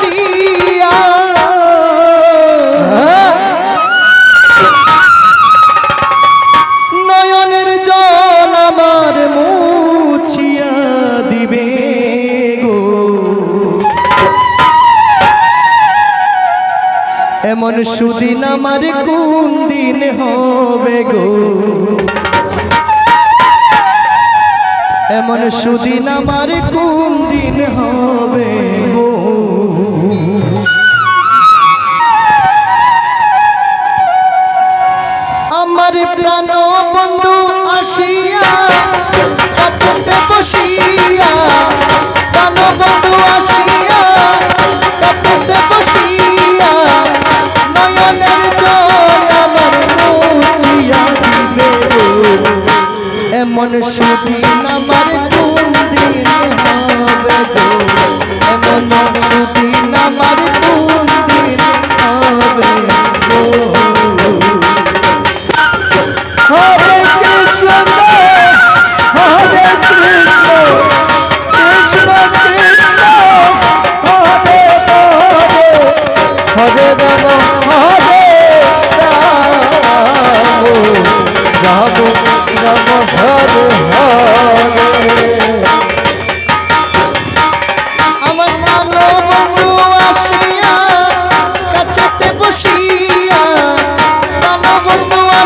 বসিয়া নয়নের জল আমার মুছিয়া দিবে গো। এমন সুদিন আমার কোন দিন হবে গো। এমন সুদিন আমার কোন দিন হবে গো। আমার প্রাণ বন্ধু আসিয়া বসিয়া প্রাণ বন্ধু আসিয়া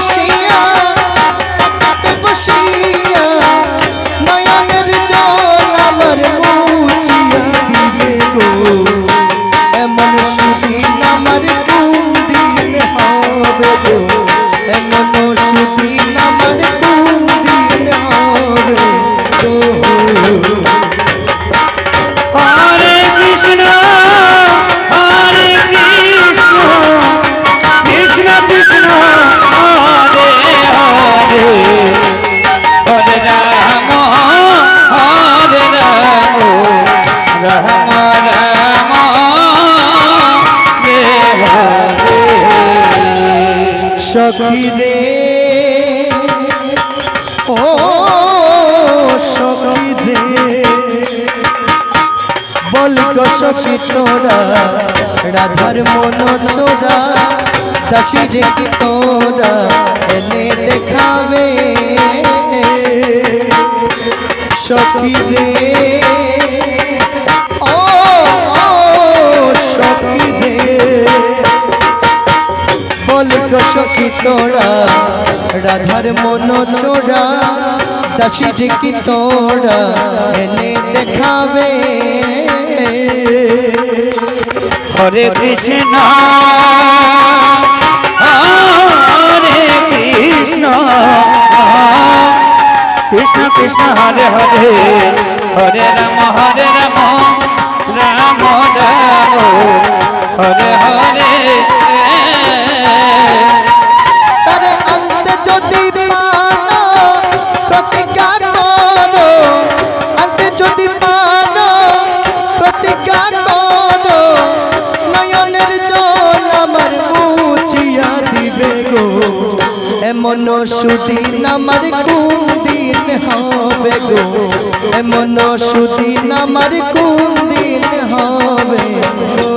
বন্ধু আসিয়া কাছেতে বসিয়া নয়নের জল আমার মুছিয়া। দিবে গো এমন সুদিন আমার কোন দিন হবে গো। এমন সুদিন আমার কোন দিন হবে গো। সখী রে ও সখী রে বল গো সখী তোরা, রাধার মন ছোড়া দাসী রে কি তোরা এনে দেখাবে? সখী রে তোরা রাধার মন ছোড়া দাসী কি তোরা এনে দেখাবে। হরে কৃষ্ণ হরে কৃষ্ণ কৃষ্ণ কৃষ্ণ, হরে হরে হরে রাম হরে রাম রাম রাম, হরে এমন সুদিন আমার কোন হবে গো? এমন সুদিন আমার কোন হবে গো?